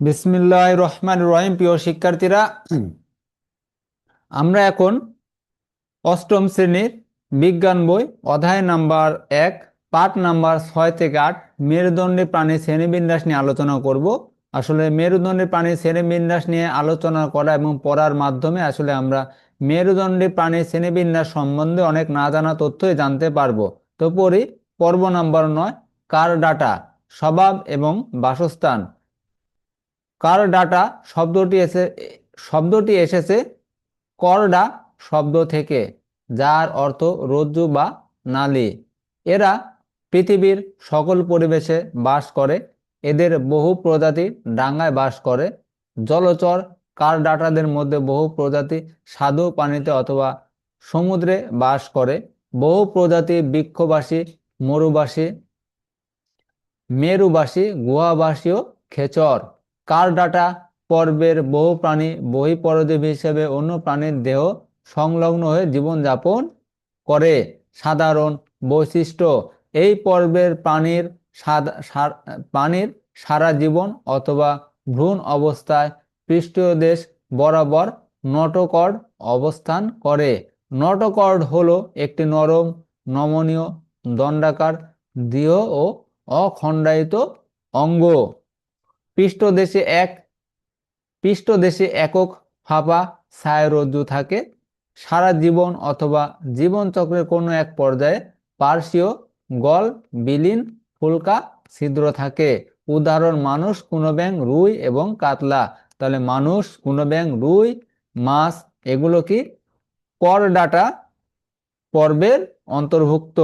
বিসমিল্লাহ রহমান রহিম, প্রিয় শিক্ষার্থীরা। আমরা এখন অষ্টম শ্রেণির বিজ্ঞান বই, অধ্যায় নাম্বার এক, পাঠ নাম্বার ছয় থেকে আট, মেরুদণ্ডী প্রাণী শ্রেণীবিন্যাস নিয়ে আলোচনা করব। আসলে মেরুদণ্ডী প্রাণী শ্রেণীবিন্যাস নিয়ে আলোচনা করা এবং পড়ার মাধ্যমে আসলে আমরা মেরুদণ্ডী প্রাণী শ্রেণীবিন্যাস সম্বন্ধে অনেক না জানা তথ্যই জানতে পারব। তো পর্ব নাম্বার নয়, কার ডাটা, স্বভাব এবং বাসস্থান। কার ডাটা শব্দটি এসে, শব্দটি এসেছে করডা শব্দ থেকে, যার অর্থ রজ্জু বা নালী। এরা পৃথিবীর সকল পরিবেশে বাস করে, এদের বহু প্রজাতি ডাঙায় বাস করে। জলচর কার ডাটাদের মধ্যে বহু প্রজাতি স্বাদু পানিতে অথবা সমুদ্রে বাস করে। বহু প্রজাতি বৃক্ষবাসী, মরুবাসী, মেরুবাসী গুহাবাসী ও খেচর। কারডাটা পর্বের বহু প্রাণী বহিঃপরজীবী হিসেবে অন্য প্রাণীর দেহ সংলগ্ন হয়ে জীবনযাপন করে। সাধারণ বৈশিষ্ট্য, এই পর্বের প্রাণীর প্রাণীর সারা জীবন অথবা ভ্রূণ অবস্থায় পৃষ্ঠীয় দেশ বরাবর নটকর্ড অবস্থান করে। নটকর্ড হলো একটি নরম, নমনীয়, দণ্ডাকার দেহ ও অখণ্ডায়িত অঙ্গ। পৃষ্ঠদেশে এক পৃষ্ঠদেশে একক ফাঁপা ছায়ারজ্জু থাকে। সারা জীবন অথবা জীবনচক্রের কোনো এক পর্যায়ে পার্শ্বীয় গল, বিলীন, ফুলকা ছিদ্র থাকে। উদাহরণ, মানুষ, কুনোব্যাং, রুই এবং কাতলা। তাহলে মানুষ, কুনোব্যাং, রুই, মাছ, এগুলো কি করডাটা পর্বের অন্তর্ভুক্ত?